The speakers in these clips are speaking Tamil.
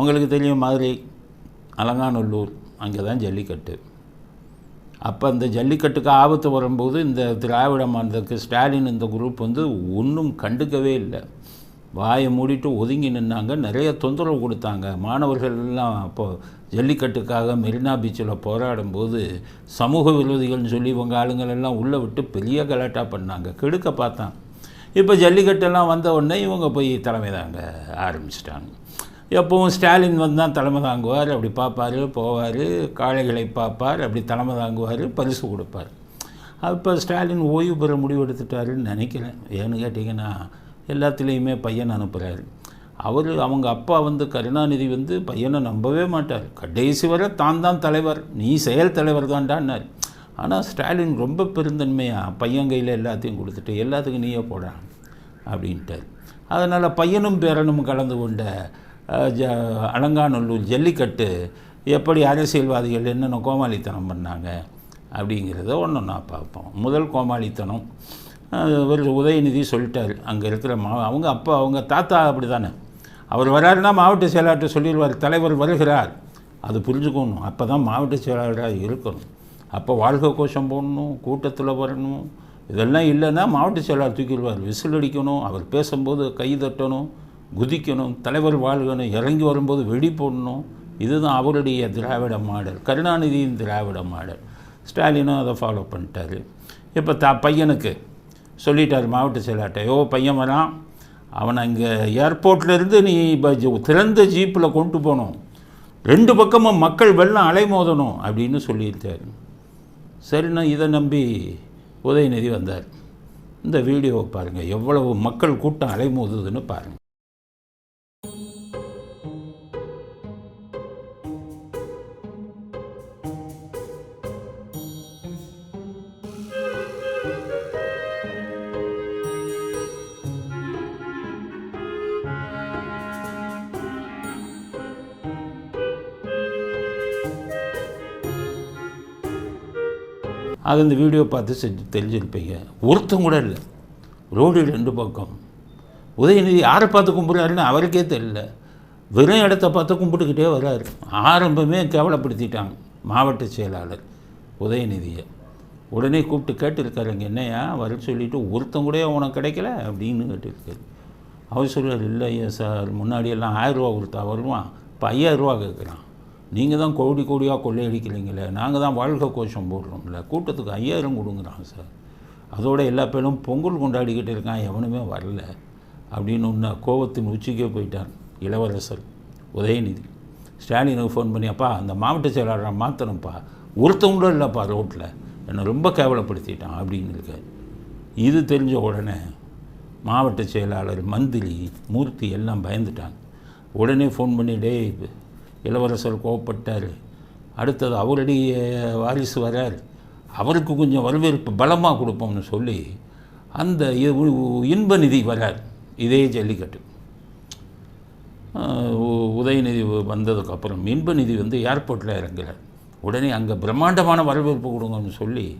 உங்களுக்கு தெரியும் மதுரை அலங்காநல்லூர் அங்கே தான் ஜல்லிக்கட்டு. அப்போ அந்த ஜல்லிக்கட்டுக்கு ஆபத்து வரும்போது இந்த திராவிட மாநிலத்துக்கு ஸ்டாலின் இந்த குரூப் வந்து ஒன்றும் கண்டுக்கவே இல்லை. வாயை மூடிட்டு ஒதுங்கி நின்னாங்க. நிறைய தொந்தரவு கொடுத்தாங்க. மாணவர்கள் எல்லாம் அப்போது ஜல்லிக்கட்டுக்காக மெரினா பீச்சில் போராடும்போது சமூக விரோதிகள்னு சொல்லி இவங்க ஆளுங்களெல்லாம் உள்ளே விட்டு பெரிய கலாட்டா பண்ணாங்க. கெடுக்க பார்த்தான். இப்போ ஜல்லிக்கட்டெல்லாம் வந்த உடனே இவங்க போய் தலைமை தாங்க ஆரம்பிச்சிட்டாங்க. எப்பவும் ஸ்டாலின் வந்தால் தலைமை தாங்குவார் அப்படி பார்ப்பார் போவார் காளைகளை பார்ப்பார் அப்படி தலைமை தாங்குவார் பரிசு கொடுப்பார். அப்போ ஸ்டாலின் ஓய்வு பெற முடிவு எடுத்துட்டாருன்னு நினைக்கிறேன். ஏன்னு கேட்டிங்கன்னா எல்லாத்துலேயுமே பையன் அனுப்புகிறாரு அவர் அவங்க அப்பா வந்து கருணாநிதி வந்து பையனை நம்பவே மாட்டார். கடைசி வரை தான் தான் தலைவர். நீ செயல் தலைவர் தான்டான்னார் ஆனால் ஸ்டாலின் ரொம்ப பெருந்தன்மையாக பையன் கையில் எல்லாத்தையும் கொடுத்துட்டு எல்லாத்துக்கும் நீயே போடான் அப்படின்ட்டார். அதனால் பையனும் பேரனும் கலந்து கொண்ட அலங்காநல்லூர் ஜல்லிக்கட்டு எப்படி அரசியல்வாதிகள் என்னென்ன கோமாளித்தனம் பண்ணாங்க அப்படிங்கிறத ஒன்று நான் பார்ப்போம். முதல் கோமாளித்தனம் இவர் ஒரு உதயநிதி சொல்லிட்டார். அங்கே இருக்கிற மா அவங்க அப்பா அவங்க தாத்தா அப்படி தானே அவர் வராருன்னா மாவட்ட செயலாளர்கிட்ட சொல்லிடுவார் தலைவர் வருகிறார். அது புரிஞ்சுக்கணும். அப்போ தான் மாவட்ட செயலாளராக இருக்கணும். அப்போ வாழ்க கோஷம் போடணும் கூட்டத்தில் வரணும். இதெல்லாம் இல்லைன்னா மாவட்ட செயலாளர் தூக்கிடுவார். விசில் அடிக்கணும். அவர் பேசும்போது கை தட்டணும். குதிக்கணும் தலைவர் வாழ்கணும் இறங்கி வரும்போது வெடி போடணும். இதுதான் அவருடைய திராவிட மாடல் கருணாநிதியின் திராவிட மாடல். ஸ்டாலினும் அதை ஃபாலோ பண்ணிட்டாரு. இப்போ தா பையனுக்கு சொல்லிட்டார் மாவட்ட செயலாட்ட யோ பையன் வரான். அவனை இங்கே ஏர்போர்ட்லேருந்து நீ இப்போ திறந்த ஜீப்பில் கொண்டு போகணும். ரெண்டு பக்கமும் மக்கள் வெள்ளம் அலைமோதணும் அப்படின்னு சொல்லியிருக்காரு. சரிண்ணா இதை நம்பி உதயநிதி வந்தார். இந்த வீடியோவை பாருங்கள் எவ்வளவு மக்கள் கூட்டம் அலைமோதுதுன்னு பாருங்கள் அது இந்த வீடியோ பார்த்து செஞ்சு தெரிஞ்சிருப்பீங்க. ஒருத்தன் கூட இல்லை. ரோடு ரெண்டு பக்கம். உதயநிதி யாரை பார்த்து கும்பிட்றாருன்னு அவருக்கே தெரியல. வெறும் இடத்த பார்த்து கும்பிட்டுக்கிட்டே வர்றாரு. ஆரம்பமே கேவலப்படுத்திட்டாங்க மாவட்ட செயலாளர் உதயநிதியை. உடனே கூப்பிட்டு கேட்டிருக்காருங்க என்னையா வர சொல்லிவிட்டு ஒருத்தன் கூட உனக்கு கிடைக்கல? அப்படின்னு கேட்டிருக்காரு. அவர் சொல்கிறார் இல்லை ஐயா சார் முன்னாடியெல்லாம் ஆயிரரூவா கொடுத்தா வருவான். இப்போ ஐயாயிரரூவா கேட்குறான். நீங்கள் தான் கோடி கோடியாக கொள்ளையடிக்கிறீங்களே நாங்கள் தான் வாழ்க கோஷம் போடுறோம்ல கூட்டத்துக்கு ஐயாயிரம் கொடுங்குறாங்க சார். அதோட எல்லா பேரும் பொங்கல் கொண்டாடிக்கிட்டு இருக்கான் எவனுமே வரல அப்படின்னு ஒன்று கோவத்தின் உச்சிக்கே போயிட்டார் இளவரசர் உதயநிதி. ஸ்டாலினுக்கு ஃபோன் பண்ணி அப்பா அந்த மாவட்ட செயலாளரை மாற்றணும்ப்பா ஒருத்தவங்களும் இல்லைப்பா ரோட்டில் என்னை ரொம்ப கேவலப்படுத்திட்டான் அப்படின்னு இருக்கார் இது தெரிஞ்ச உடனே மாவட்ட செயலாளர் மந்திரி மூர்த்தி எல்லாம் பயந்துட்டாங்க. உடனே ஃபோன் பண்ணி டேய் இளவரசர் கோவப்பட்டார். அடுத்தது அவருடைய வாரிசு வரார். அவருக்கு கொஞ்சம் வரவேற்பு பலமாக கொடுப்போம்னு சொல்லி அந்த இ- இன்ப நிதி வரார். இதே ஜல்லிக்கட்டு. உ- உதயநிதி வந்ததுக்கப்புறம் இன்ப நிதி வந்து ஏர்போர்ட்டில் இறங்குகிறார் உடனே அங்கே பிரம்மாண்டமான வரவேற்பு கொடுங்கன்னு சொல்லி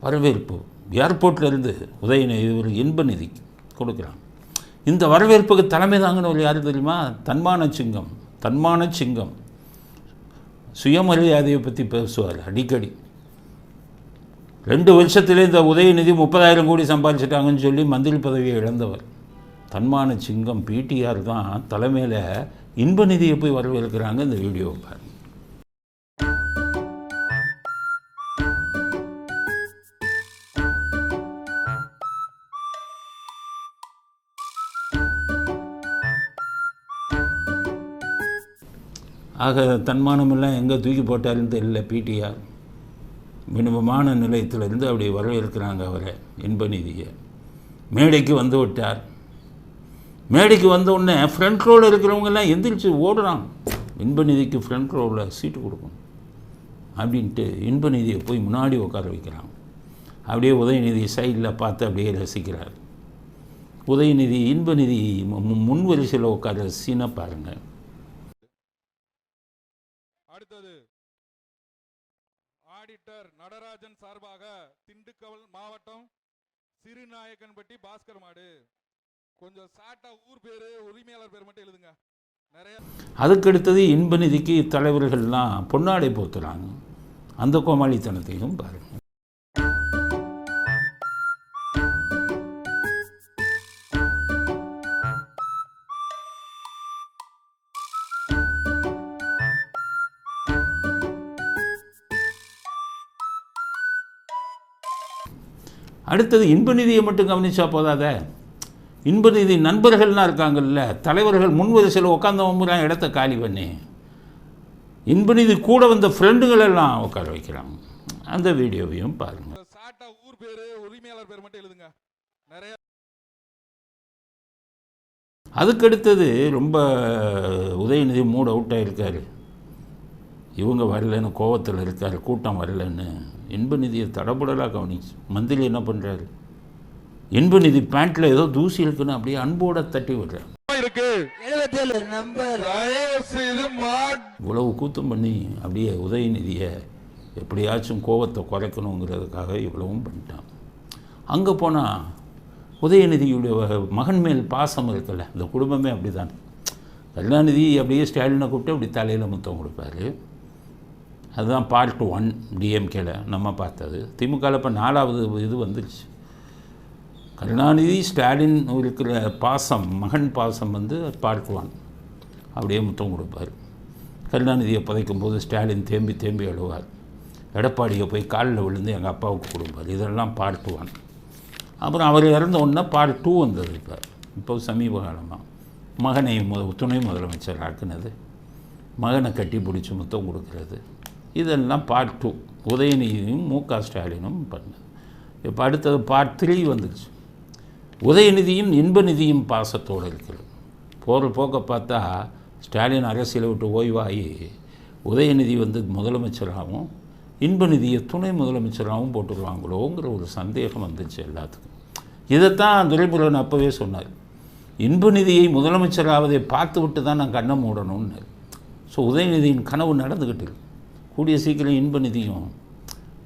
வரவேற்பு. ஏர்போர்ட்டில் இருந்து உதயநிதி ஒரு இன்ப நிதி கொடுக்குறான். இந்த வரவேற்புக்கு தலைமை தாங்கினவர் யார் தெரியுமா? தன்மான சிங்கம் தன்மான சிங்கம். சுயமரியாதையை பற்றி பேசுவார் அடிக்கடி. ரெண்டு வருஷத்திலே இந்த உதயநிதி முப்பதாயிரம் கோடி சம்பாதிச்சிட்டாங்கன்னு சொல்லி மந்திரி பதவியை இழந்தவர். தன்மான சிங்கம் பிடிஆர் தான் தலைமையில் இன்ப நிதியை போய் வரவேற்கிறாங்க இந்த வீடியோவை பாருங்கள் ஆக தன்மானமெல்லாம் எங்கே தூக்கி போட்டாருன்னு தெரியல பிடிஆர் வினவமான நிலையத்திலிருந்து அப்படி வரவேற்கிறாங்க அவரை இன்பநிதியை மேடைக்கு வந்து விட்டார். மேடைக்கு வந்த உடனே ஃப்ரண்ட் ரோவில் இருக்கிறவங்கெல்லாம் எந்திரிச்சு ஓடுறான். இன்ப நிதிக்கு ஃப்ரண்ட் ரோவில் சீட்டு கொடுக்கணும். அப்படின்ட்டு இன்ப நிதியை போய் முன்னாடி உட்கார வைக்கிறான். அப்படியே உதயநிதி சைடில் பார்த்து அப்படியே ரசிக்கிறார். உதயநிதி இன்பநிதி மு- மு- முன் வரிசையில் உட்கார சீனை பாருங்கள் அடுத்தது ஆடிட்டர் நடராஜன் சார்பாக திண்டுக்கல் மாவட்டம் சிறுநாயக்கன்பட்டி பாஸ்கர் மாடு. கொஞ்சம் சாட்டா ஊர் பேரு உரிமையாளர் பேர் மட்டும் எழுதுங்க. நிறைய அதுக்கடுத்தது இன்ப நிதிக்கு தலைவர்கள்லாம் பொன்னாடை போத்துறாங்க. அந்த கோமாளித்தனத்தையும் பாருங்கள் அடுத்தது இன்ப நிதியை மட்டும் கவனிச்சா போதாத? இன்ப நிதி நண்பர்கள்லாம் இருக்காங்கல்ல தலைவர்கள் முன் வரிசையில் உட்காந்தவங்க இடத்த காலி பண்ணி. இன்ப நிதி கூட வந்த ஃப்ரெண்டுகள் எல்லாம் உட்கார வைக்கிறாங்க. அந்த வீடியோவையும் பாருங்கள் ஊர் பேரு உரிமையாளர் பேர் மட்டும் எழுதுங்க. நிறைய அதுக்கடுத்தது ரொம்ப உதயநிதி மூட் அவுட் ஆகிருக்காரு இவங்க வரலன்னு கோவத்தில் இருக்கார் கூட்டம் வரலன்னு. இன்ப நிதியை தடபுடலாக கவனிச்சு மந்திரி என்ன பண்ணுறாரு இன்ப நிதி பேண்ட்டில் ஏதோ தூசி இருக்குன்னு அப்படியே அன்போட தட்டி மாட். இவ்வளவு கூத்தம் பண்ணி அப்படியே உதயநிதியை எப்படியாச்சும் கோவத்தை குறைக்கணுங்கிறதுக்காக இவ்வளவும் பண்ணிட்டான். அங்கே போனால் உதயநிதியுடைய மகன் மேல் பாசம் இருக்குல்ல. இந்த குடும்பமே அப்படி தான் கருணாநிதி அப்படியே ஸ்டாலினை கூப்பிட்டு அப்படி தலையில் முத்தம் கொடுப்பாரு. அதுதான் பார்ட் ஒன் டிஎம்கேல நம்ம பார்த்தது. திமுகவில் இப்போ நாலாவது இது வந்துருச்சு. கருணாநிதி ஸ்டாலின் இருக்கிற பாசம் மகன் பாசம் வந்து பார்ட் ஒன் அப்படியே முத்தம் கொடுப்பார். கருணாநிதியை புதைக்கும் போது ஸ்டாலின் தேம்பி தேம்பி அழுவார். எடப்பாடியை போய் காலில் விழுந்து எங்கள் அப்பாவுக்கு கொடுப்பார். இதெல்லாம் பார்ட் ஒன் அப்புறம் அவர் இறந்த உடனே பார்ட் டூ வந்தது இப்போ. இப்போ சமீப காலமாக மகனை முத துணை முதலமைச்சர் ஆக்குனது. மகனை கட்டி பிடிச்சி முத்தம் கொடுக்கறது. இதெல்லாம் பார்ட் டூ உதயநிதியும் மு க. ஸ்டாலினும் பண்ணது. இப்போ அடுத்தது பார்ட் த்ரீ வந்துருச்சு. உதயநிதியும் இன்ப நிதியும் பாசத்தோடு இருக்கிறது. போகிற போக்க பார்த்தா ஸ்டாலின் அரசியலை விட்டு ஓய்வாகி உதயநிதி வந்து முதலமைச்சராகவும் இன்ப நிதியை துணை முதலமைச்சராகவும் போட்டுருவாங்களோங்கிற ஒரு சந்தேகம் வந்துச்சு எல்லாத்துக்கும். இதைத்தான் துரைமுருகன் அப்போவே சொன்னார். இன்ப நிதியை முதலமைச்சராவதை பார்த்து விட்டு தான் நான் கண்ணை மூடணும்னு. ஸோ உதயநிதியின் கனவு நடந்துக்கிட்டு இருக்கு. கூடிய சீக்கிரம் இன்ப நிதியும்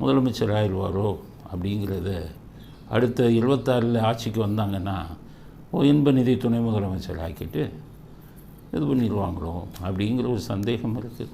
முதலமைச்சர் ஆயிடுவாரோ அப்படிங்கிறத அடுத்த இருபத்தாறில் ஆட்சிக்கு வந்தாங்கன்னா ஓ இன்ப நிதி துணை முதலமைச்சர் ஆக்கிட்டு இது பண்ணிடுவாங்களோ அப்படிங்கிற ஒரு சந்தேகம் இருக்குது.